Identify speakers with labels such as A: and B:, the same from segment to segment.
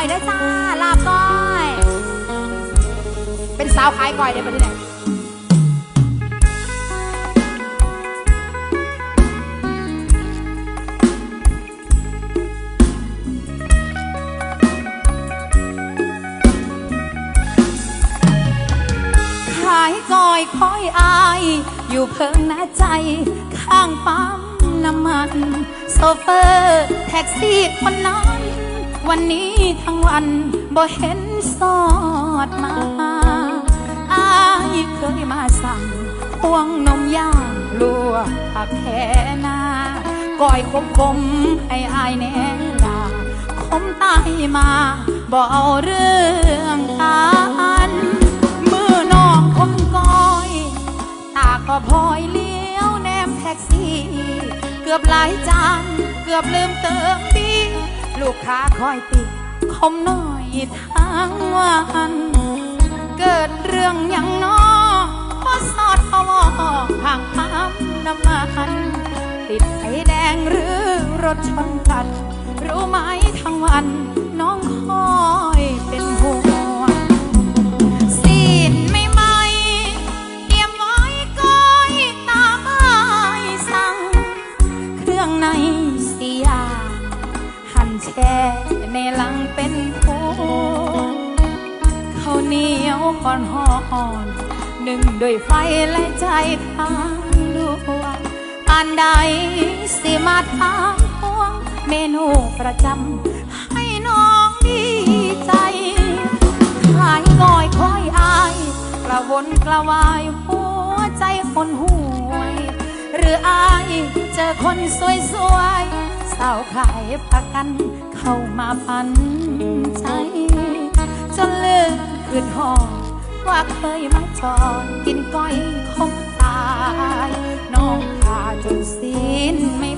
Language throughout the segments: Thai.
A: อยด้จ้าลาบก้อย เป็นสาวขายก้อยเด้ประเทศไหนขายก้อยคอยอาย อยู่เพิ่งหน้าใจ ข้างปั๊มน้ำมัน โซเฟอร์ แท็กซี่คนนั้น วันนี้ทั้งวันบ่เห็นสอดมาอายเคยมาสั่งพวงนมย่างลวกผักแค่นาก้อยคมคมให้อายแน่ลาคมตายมาบ่เอาเรื่องกันมือน้องคนก้อย ตาก็พลอยเลี้ยวแนมแท็กซี่ เกือบหลายจาน เกือบลืมเติมบี ลูกค้าคอยติดคมหน่อยทั้งวันเกิดเรื่องอย่างน้อพอสอดพอวอห่างปั๊มน้ำมันติดไฟแดงหรือรถชนกัน รู้ไหมทั้งวันน้องคอยเป็นห่วงสีนไม่ไหมเตรียมไว้ก้อยตาไม้สั่งเครื่องในสีย แช่ในหลังเป็นพวงข้าวเหนียวก่อนห่อนหนึ่งด้วยไฟและใจทางดวงปานใดสิมาทางพวงเมนูประจำให้น้องดีใจขายก้อยคอยอายกระวนกระวายหัวใจคนห่วย หรืออายเจอคนสวยสวยๆ สาวขายประกัน เข้ามาปันใจ จนเลิกคืนหอว่าเคยมาจอดกินก้อยคงตาย น้องขาจนสิ้นไม่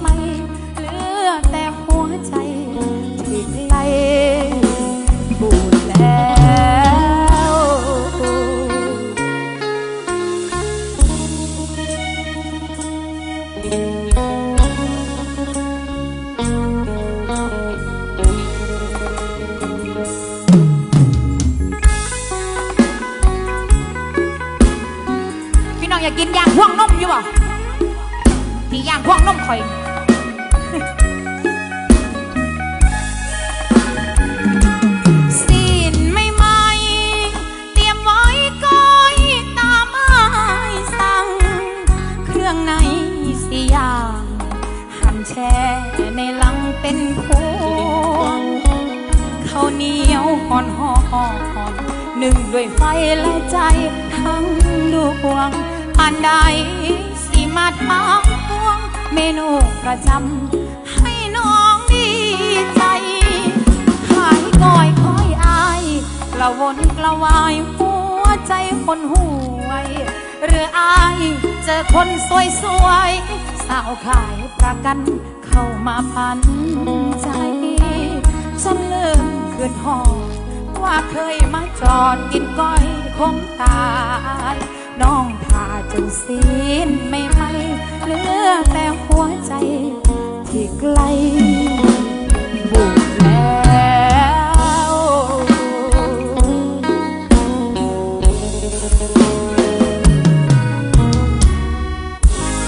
A: อยากกินยางพ่วงนมอยู่บ่พี่ยางพ่วงนมข่อยสินไม่ไหมเตรียมไว้ก้อยตาไม้สังเครื่องในสีอย่างหั่นแช่ในลังเป็นพวงข้าวเหนียวหอนหอนหนึ่งด้วยไฟและใจทั้งดวง อันใดสิมาทางพวงเมนูประจำให้น้องดีใจขายก้อยคอยอายกระวนกระวายหัวใจคนห่วยหรืออายเจอคนสวยสวยสาวขายประกันเข้ามาพันใจจนเริ่มคืนหอว่าเคยมาจอดกินก้อยคงตายน้อง จนสิ้นไม่ไหมเหลือแต่หัวใจที่ไกล